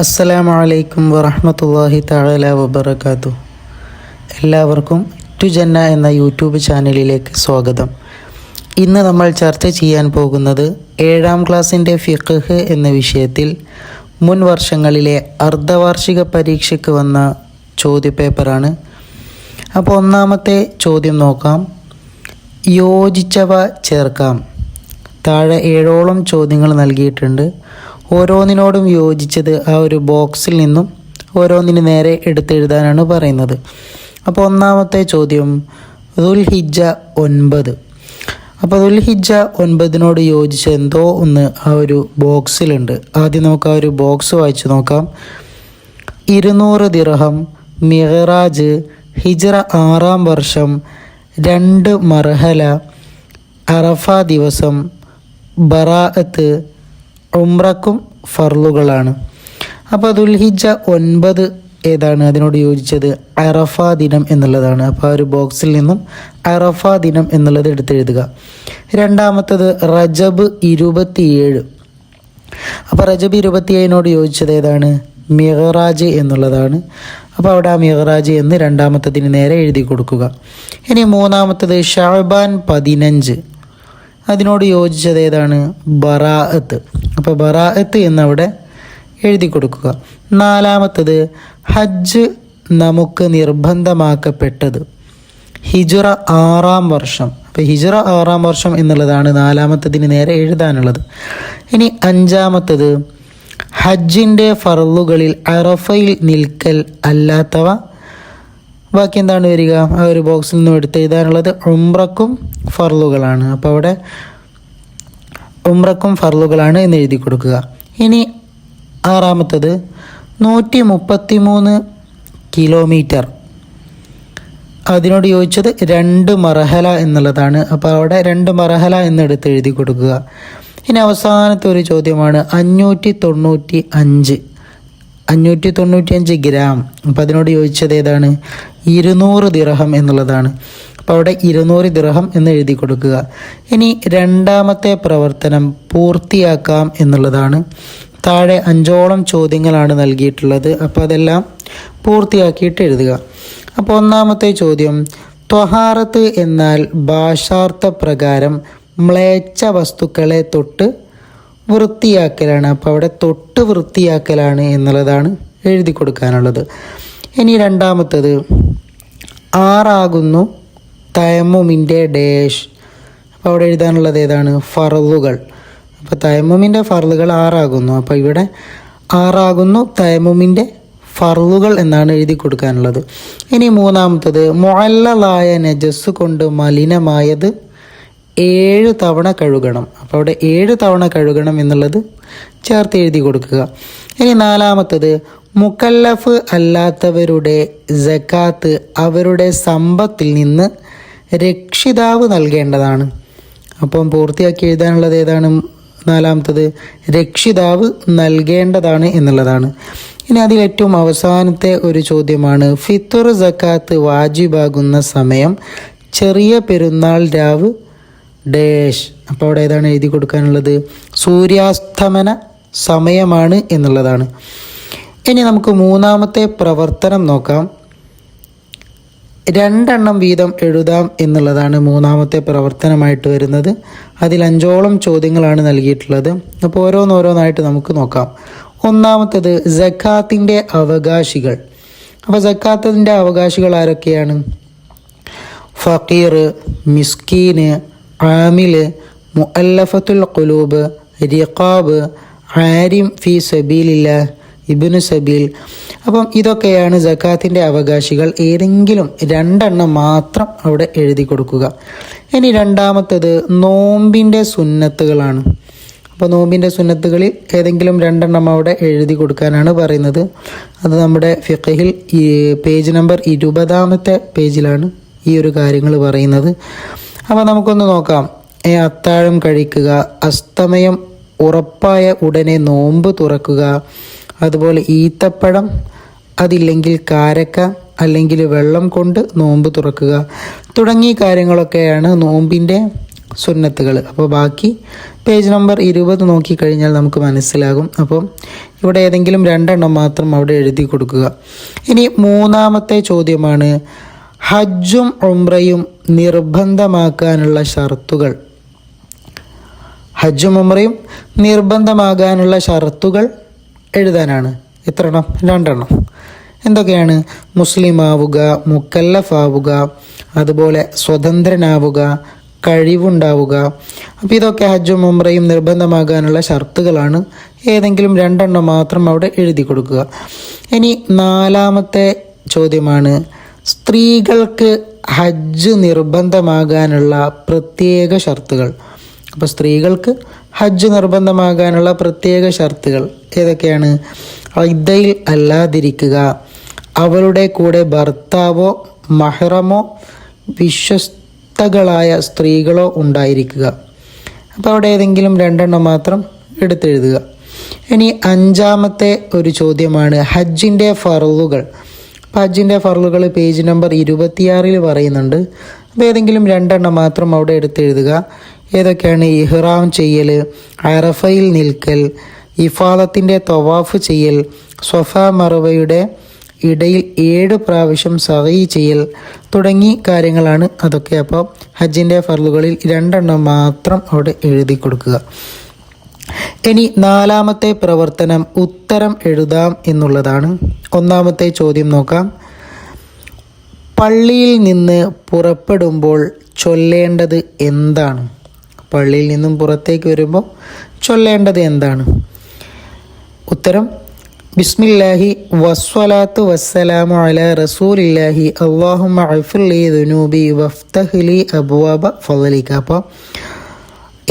അസ്സലാമു അലൈക്കും വറഹമത്തല്ലാഹി തആല വബർക്കാത്തു എല്ലാവർക്കും ടു ജന്ന എന്ന യൂട്യൂബ് ചാനലിലേക്ക് സ്വാഗതം. ഇന്ന് നമ്മൾ ചർച്ച ചെയ്യാൻ പോകുന്നത് ഏഴാം ക്ലാസ്സിന്റെ ഫിഖ് എന്ന വിഷയത്തിൽ മുൻ വർഷങ്ങളിലെ അർദ്ധവാർഷിക പരീക്ഷയ്ക്ക് വന്ന ചോദ്യപേപ്പറാണ്. അപ്പോൾ ഒന്നാമത്തെ ചോദ്യം നോക്കാം. യോജിച്ചവ ചേർക്കാം. താഴെ ഏഴോളം ചോദ്യങ്ങൾ നൽകിയിട്ടുണ്ട്. ഓരോന്നിനോടും യോജിച്ചത് ആ ഒരു ബോക്സിൽ നിന്നും ഓരോന്നിന് നേരെ എടുത്തെഴുതാനാണ് പറയുന്നത്. അപ്പോൾ ഒന്നാമത്തെ ചോദ്യം ദുൽഹിജ ഒൻപത്. അപ്പോൾ ദുൽഹിജ ഒൻപതിനോട് യോജിച്ച എന്തോ ഒന്ന് ആ ഒരു ബോക്സിലുണ്ട്. ആദ്യം നമുക്ക് ആ ഒരു ബോക്സ് വായിച്ചു നോക്കാം. ഇരുന്നൂറ് ദിർഹം മിഹറാജ് ഹിജ്റ ആറാം വർഷം രണ്ട് മർഹല അറഫ ദിവസം ബറാഅത്ത് ഉംറക്കും ഫർലുകളാണ് അപ്പോൾ ദുൽഹിജ ഒൻപത് ഏതാണ് അതിനോട് യോജിച്ചത്? അറഫ ദിനം എന്നുള്ളതാണ്. അപ്പോൾ ആ ഒരു ബോക്സിൽ നിന്നും അറഫ ദിനം എന്നുള്ളത് എടുത്തെഴുതുക. രണ്ടാമത്തത് റജബ് ഇരുപത്തിയേഴ്. അപ്പോൾ റജബ് ഇരുപത്തിയേഴിനോട് യോജിച്ചത് ഏതാണ്? മിഹറാജ് എന്നുള്ളതാണ്. അപ്പോൾ അവിടെ ആ മിഹറാജ് എന്ന് രണ്ടാമത്തതിന് നേരെ എഴുതി കൊടുക്കുക. ഇനി മൂന്നാമത്തത് ഷാബാൻ പതിനഞ്ച്. അതിനോട് യോജിച്ചത് ഏതാണ്? ബറാഅത്ത്. അപ്പോൾ ബറാഅത്ത് എന്നവിടെ എഴുതി കൊടുക്കുക. നാലാമത്തത് ഹജ്ജ് നമുക്ക് നിർബന്ധമാക്കപ്പെട്ടത്. ഹിജറ ആറാം വർഷം. അപ്പോൾ ഹിജറ ആറാം വർഷം എന്നുള്ളതാണ് നാലാമത്തതിന് നേരെ എഴുതാനുള്ളത്. ഇനി അഞ്ചാമത്തത് ഹജ്ജിന്റെ ഫറലുകളിൽ അറഫയിൽ നിൽക്കൽ അല്ലാത്തവ. ബാക്കി എന്താണ് വരിക? ആ ഒരു ബോക്സിൽ നിന്നും എടുത്ത് എഴുതാനുള്ളത് ഉംറക്കും ഫറലുകളാണ് അപ്പോൾ അവിടെ ഉംറക്കും ഫർലുകളാണ് എന്ന് എഴുതി കൊടുക്കുക. ഇനി ആറാമത്തത് നൂറ്റി മുപ്പത്തി മൂന്ന് കിലോമീറ്റർ. അതിനോട് ചോദിച്ചത് രണ്ട് മറഹല എന്നുള്ളതാണ്. അപ്പോൾ അവിടെ രണ്ട് മറഹല എന്നെടുത്ത് എഴുതി കൊടുക്കുക. ഇനി അവസാനത്തെ ഒരു ചോദ്യമാണ് അഞ്ഞൂറ്റി തൊണ്ണൂറ്റി അഞ്ച് അഞ്ഞൂറ്റി തൊണ്ണൂറ്റി അഞ്ച് ഗ്രാം. അപ്പോൾ അതിനോട് ചോദിച്ചത് ഏതാണ്? ഇരുന്നൂറ് ദിർഹം എന്നുള്ളതാണ്. അവിടെ ഇരുന്നൂറ് ദിർഹം എന്ന് എഴുതി കൊടുക്കുക. ഇനി രണ്ടാമത്തെ പ്രവർത്തനം പൂർത്തിയാക്കാം എന്നുള്ളതാണ്. താഴെ അഞ്ചോളം ചോദ്യങ്ങളാണ് നൽകിയിട്ടുള്ളത്. അപ്പോൾ അതെല്ലാം പൂർത്തിയാക്കിയിട്ട് എഴുതുക. അപ്പോൾ ഒന്നാമത്തെ ചോദ്യം ത്വഹാറത്ത് എന്നാൽ ഭാഷാർത്ഥ പ്രകാരം മ്ലേച്ഛ വസ്തുക്കളെ തൊട്ട് വൃത്തിയാക്കലാണ്. അപ്പോൾ അവിടെ തൊട്ട് വൃത്തിയാക്കലാണ് എന്നുള്ളതാണ് എഴുതി കൊടുക്കാനുള്ളത്. ഇനി രണ്ടാമത്തത് ആറാകുന്നു തയമ്മുമിന്റെ ഡേഷ്. അപ്പോൾ അവിടെ എഴുതാനുള്ളത് ഏതാണ്? ഫറലുകൾ. അപ്പോൾ തയമ്മുമിന്റെ ഫറലുകൾ ആറാകുന്നു. അപ്പോൾ ഇവിടെ ആറാകുന്നു തയമ്മുമിന്റെ ഫറലുകൾ എന്നാണ് എഴുതി കൊടുക്കാനുള്ളത്. ഇനി മൂന്നാമത്തത് മുഅല്ലലായ നജസ് കൊണ്ട് മലിനമായത് ഏഴ് തവണ കഴുകണം. അപ്പോൾ അവിടെ ഏഴ് തവണ കഴുകണം എന്നുള്ളത് ചേർത്ത് എഴുതി കൊടുക്കുക. ഇനി നാലാമത്തത് മുക്കല്ലഫ് അല്ലാത്തവരുടെ ജക്കാത്ത് അവരുടെ സമ്പത്തിൽ നിന്ന് രക്ഷിതാവ് നൽകേണ്ടതാണ്. അപ്പം പൂർത്തിയാക്കി എഴുതാനുള്ളത് ഏതാണ്? നാലാമത്തത് രക്ഷിതാവ് നൽകേണ്ടതാണ് എന്നുള്ളതാണ്. ഇനി അതിൽ ഏറ്റവും അവസാനത്തെ ഒരു ചോദ്യമാണ്. ഫിത്തുർ ജക്കാത്ത് വാജിബാകുന്ന സമയം ചെറിയ പെരുന്നാൾ രാവ് ഡേഷ്. അപ്പോൾ അവിടെ ഏതാണ് എഴുതി കൊടുക്കാനുള്ളത്? സൂര്യാസ്തമന സമയമാണ് എന്നുള്ളതാണ്. ഇനി നമുക്ക് മൂന്നാമത്തെ പ്രവർത്തനം നോക്കാം. രണ്ടെണ്ണം വീതം എഴുതാം എന്നുള്ളതാണ് മൂന്നാമത്തെ പ്രവർത്തനമായിട്ട് വരുന്നത്. അതിൽ അഞ്ചോളം ചോദ്യങ്ങളാണ് നൽകിയിട്ടുള്ളത്. അപ്പോൾ ഓരോന്നോരോന്നായിട്ട് നമുക്ക് നോക്കാം. ഒന്നാമത്തേത് ജക്കാത്തിന്റെ അവകാശികൾ. അപ്പോൾ ജക്കാത്തിന്റെ അവകാശികൾ ആരൊക്കെയാണ്? ഫക്കീർ മിസ്കീന് ആമിൽ മുഅല്ലഫത്തുൽ കുലൂബ് റിഖാബ് ആരിം ഫി സബീലില്ല ഇബിനു സബീൽ. അപ്പം ഇതൊക്കെയാണ് ജക്കാത്തിന്റെ അവകാശികൾ ഏതെങ്കിലും രണ്ടെണ്ണം മാത്രം അവിടെ എഴുതി കൊടുക്കുക. ഇനി രണ്ടാമത്തത് നോമ്പിന്റെ സുന്നത്തുകളാണ്. അപ്പോൾ നോമ്പിന്റെ സുന്നത്തുകളിൽ ഏതെങ്കിലും രണ്ടെണ്ണം അവിടെ എഴുതി കൊടുക്കാനാണ് പറയുന്നത്. അത് നമ്മുടെ ഫിഖഹിൽ ഈ പേജ് നമ്പർ ഇരുപതാമത്തെ പേജിലാണ് ഈ ഒരു കാര്യങ്ങൾ പറയുന്നത്. അപ്പോൾ നമുക്കൊന്ന് നോക്കാം. ഏ, അത്താഴം കഴിക്കുക അസ്തമയം ഉറപ്പായ ഉടനെ നോമ്പ് തുറക്കുക അതുപോലെ ഈത്തപ്പഴം അതില്ലെങ്കിൽ കാരക്ക അല്ലെങ്കിൽ വെള്ളം കൊണ്ട് നോമ്പ് തുറക്കുക. തുടങ്ങിയ കാര്യങ്ങളൊക്കെയാണ് നോമ്പിന്റെ സുന്നത്തുകൾ. അപ്പോൾ ബാക്കി പേജ് നമ്പർ ഇരുപത് നോക്കിക്കഴിഞ്ഞാൽ നമുക്ക് മനസ്സിലാകും. അപ്പം ഇവിടെ ഏതെങ്കിലും രണ്ടെണ്ണം മാത്രം അവിടെ എഴുതി കൊടുക്കുക. ഇനി മൂന്നാമത്തെ ചോദ്യമാണ് ഹജ്ജും ഉംറയും നിർബന്ധമാക്കാനുള്ള ഷർത്തുകൾ. ഹജ്ജും ഉംറയും നിർബന്ധമാകാനുള്ള ഷർത്തുകൾ എഴുതാനാണ്. എത്ര എണ്ണം രണ്ടെണ്ണം. എന്തൊക്കെയാണ്? മുസ്ലിം ആവുക മുക്കല്ലഫാവുക അതുപോലെ സ്വതന്ത്രനാവുക കഴിവുണ്ടാവുക. അപ്പോൾ ഇതൊക്കെ ഹജ്ജും ഉംറയും നിർബന്ധമാകാനുള്ള ഷർത്തുകളാണ്. ഏതെങ്കിലും രണ്ടെണ്ണം മാത്രം അവിടെ എഴുതി കൊടുക്കുക. ഇനി നാലാമത്തെ ചോദ്യമാണ്. സ്ത്രീകൾക്ക് ഹജ്ജ് നിർബന്ധമാകാനുള്ള പ്രത്യേക ഷർത്തുകൾ. അപ്പോൾ സ്ത്രീകൾക്ക് ഹജ്ജ് നിർബന്ധമാകാനുള്ള പ്രത്യേക ഷർത്തുകൾ. ഏതൊക്കെയാണ്? ഇദ്ദയിൽ അല്ലാതിരിക്കുക. അവളുടെ കൂടെ ഭർത്താവോ മഹറമോ വിശ്വസ്തകളായ സ്ത്രീകളോ ഉണ്ടായിരിക്കുക. അപ്പോൾ അവിടെ ഏതെങ്കിലും രണ്ടെണ്ണം മാത്രം എടുത്തെഴുതുക. ഇനി അഞ്ചാമത്തെ ഒരു ചോദ്യമാണ് ഹജ്ജിന്റെ ഫറുകൾ അപ്പോൾ ഹജ്ജിന്റെ ഫറുകൾ പേജ് നമ്പർ ഇരുപത്തിയാറിൽ പറയുന്നുണ്ട്. അപ്പോൾ ഏതെങ്കിലും രണ്ടെണ്ണം മാത്രം അവിടെ എടുത്തെഴുതുക. ഏതൊക്കെയാണ് ഇഹ്റാം ചെയ്യൽ അറഫയിൽ നിൽക്കൽ ഇഫാദത്തിന്റെ തൊവാഫ് ചെയ്യൽ സ്വഫ മറവയുടെ ഇടയിൽ ഏഴ് പ്രാവശ്യം സഹി ചെയ്യൽ തുടങ്ങി കാര്യങ്ങളാണ് അതൊക്കെ. അപ്പോൾ ഹജ്ജിന്റെ ഫർലുകളിൽ രണ്ടെണ്ണം മാത്രം അവിടെ എഴുതി കൊടുക്കുക. ഇനി നാലാമത്തെ പ്രവർത്തനം ഉത്തരം എഴുതാം എന്നുള്ളതാണ്. ഒന്നാമത്തെ ചോദ്യം നോക്കാം. പള്ളിയിൽ നിന്ന് പുറപ്പെടുമ്പോൾ ചൊല്ലേണ്ടത് എന്താണ്? പള്ളിയിൽ നിന്നും പുറത്തേക്ക് വരുമ്പോൾ ചൊല്ലേണ്ടത് എന്താണ്? ഉത്തരം ബിസ്മില്ലാഹി വസ്വലാത്തു വസ്സലാമു അല റസൂലില്ലാഹി അള്ളാഹുമ അഫിർലി ദുനൂബി വഫ്തഹ്ലി അബ്വാബ ഫലിക്ക അപ്പോൾ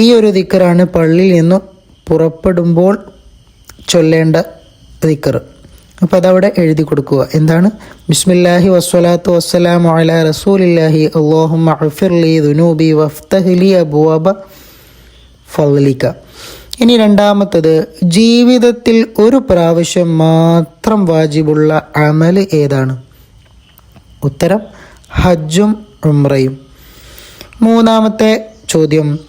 ഈ ഒരു ദിക്കറാണ് പള്ളിയിൽ നിന്ന് പുറപ്പെടുമ്പോൾ ചൊല്ലേണ്ട ദിക്കർ. അപ്പോൾ അതവിടെ എഴുതി കൊടുക്കുക. എന്താണ്? ബിസ്മില്ലാഹി വസ്വലാത്തു വസ്സലാമു അല റസൂലില്ലാഹി അള്ളാഹുമ അഫിർലി ദുനൂബി വഫ്തഹ്ലി അബ്വാബ ഫലിക്ക ഇനി രണ്ടാമത്തത് ജീവിതത്തിൽ ഒരു പ്രാവശ്യം മാത്രം വാജിബുള്ള അമൽ ഏതാണ്? ഉത്തരം ഹജ്ജും ഉംറയും. മൂന്നാമത്തെ ചോദ്യം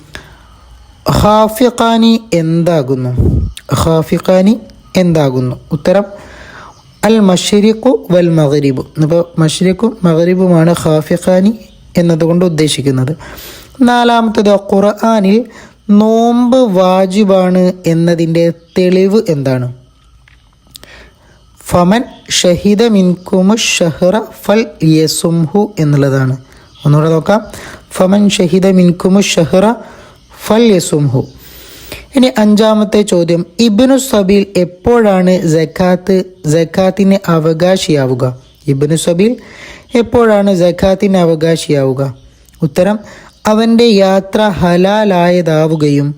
ഹാഫിഖാനി എന്താകുന്നു? ഹാഫിഖാനി എന്താകുന്നു? ഉത്തരം അൽ മഷരിഖു വൽ മഗ്രിബു. ഇപ്പോൾ മഷരിഖും മഹരീബുമാണ് ഹാഫിഖാനി എന്നതുകൊണ്ട് ഉദ്ദേശിക്കുന്നത്. നാലാമത്തത് ഖുർആനിൽ നോമ്പ് വാജിബാണ് എന്നതിന്റെ തെളിവ് എന്താണ്? ഫമൻ ഷഹിദ മിൻകുമു ഷഹ്റ ഫൽ യസുംഹു എന്നുള്ളതാണ്. ഒന്നുകൂടെ നോക്കാം. ഫമൻ ഷഹിദ മിൻകുമു ഷഹ്റ ഫൽ യസുംഹു. ഇനി അഞ്ചാമത്തെ ചോദ്യം. ഇബിനു സബീൽ എപ്പോഴാണ് ജക്കാത്ത് ജക്കാത്തിന് അവകാശിയാവുക? ഇബിനു സബീൽ എപ്പോഴാണ് ജക്കാത്തിന് അവകാശിയാവുക? ഉത്തരം അവന്റെ യാത്ര ഹലാലായതാവുകയും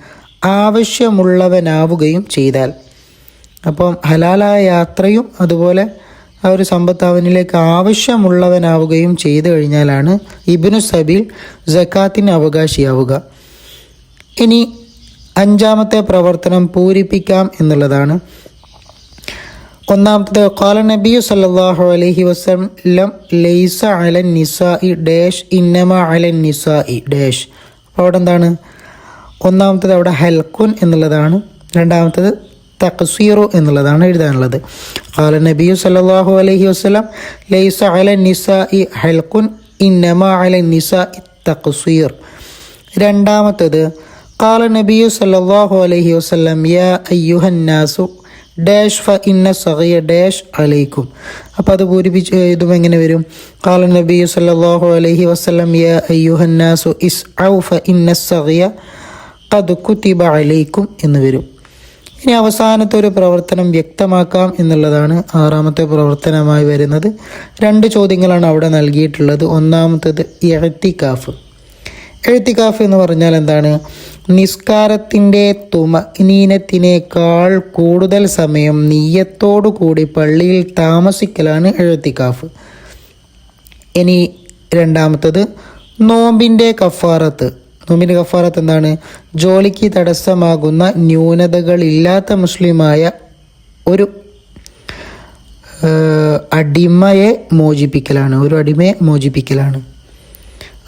ആവശ്യമുള്ളവനാവുകയും ചെയ്താൽ. അപ്പം ഹലാലായ യാത്രയും അതുപോലെ ആ ഒരു സമ്പത്ത് അവനിലേക്ക് ആവശ്യമുള്ളവനാവുകയും ചെയ്തു കഴിഞ്ഞാലാണ് ഇബിനു സബീൽ ജക്കാത്തിന് അവകാശിയാവുക. ഇനി അഞ്ചാമത്തെ പ്രവർത്തനം പൂരിപ്പിക്കാം എന്നുള്ളതാണ്. ഒന്നാമത്തത് കാല നബിയു സല്ലല്ലാഹു അലൈഹി വസല്ലം ലൈസ അലൻ നിസായി ഡാഷ് ഇന്നമ അലൻ നിസായി ഡാഷ് അപ്പോൾ അവിടെ എന്താണ്? ഒന്നാമത്തത് അവിടെ ഹൽക്കുൻ എന്നുള്ളതാണ്. രണ്ടാമത്തത് തക്സീറു എന്നുള്ളതാണ് എഴുതാനുള്ളത്. കാല നബി സല്ലല്ലാഹു അലഹി വസ്ലം ലൈസ അലൻ നിസായി ഹൽക്കുൻ ഇന്നമ അലൻ നിസായി തക്സീർ. രണ്ടാമത്തത് കാല നബിയു സല്ലല്ലാഹു അലഹി വസ്ലം യാ അയ്യുഹന്നാസു ഡാഷ് ഫ ഇന്ന സഹിയ ഡാഷ് അലൈക്കും. അപ്പോൾ അത് പൂരിപ്പിച്ച് ഇതും എങ്ങനെ വരും? കാല നബി സല്ലല്ലാഹു അലൈഹി വസ്ലം യ അയ്യുഹന്നാസു ഇസ് ഔ ഫ ഇന്ന സഹിയ ഖദ് കുത്തിബ അലൈക്കും എന്ന് വരും. ഇനി അവസാനത്തെ ഒരു പ്രവർത്തനം വ്യക്തമാക്കാം എന്നുള്ളതാണ് ആറാമത്തെ പ്രവർത്തനമായി വരുന്നത്. രണ്ട് ചോദ്യങ്ങളാണ് അവിടെ നൽകിയിട്ടുള്ളത്. ഒന്നാമത്തത് എഴുത്തിക്കാഫ് എഴുത്തിക്കാഫ് എന്ന് പറഞ്ഞാൽ എന്താണ്? നിസ്കാരത്തിന്റെ തുമനീനത്തിനേക്കാൾ കൂടുതൽ സമയം നീയത്തോടു കൂടി പള്ളിയിൽ താമസിക്കലാണ് എഴുത്തിക്കാഫ്. ഇനി രണ്ടാമത്തത് നോമ്പിന്റെ കഫാറത്ത്. നോമ്പിന്റെ കഫാറത്ത് എന്താണ്? ജോലിക്ക് തടസ്സമാകുന്ന ന്യൂനതകളില്ലാത്ത മുസ്ലിമായ ഒരു അടിമയെ മോചിപ്പിക്കലാണ് ഒരു അടിമയെ മോചിപ്പിക്കലാണ്.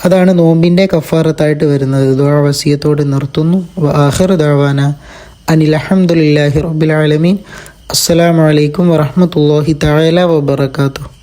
അതാണ് നോമ്പിന്റെ കഫാറത്തായിട്ട് വരുന്നത്. ദുആ വസിയത്തോട് നിർത്തുന്നു. ആഹിർ ദഴവാന അനിൽ അഹമ്മദില്ലാഹി റബ്ബിൽ ആലമീൻ. അസ്സലാമു അലൈക്കും വറഹ്മത്തുള്ളാഹി തആല വബറകാതുഹു.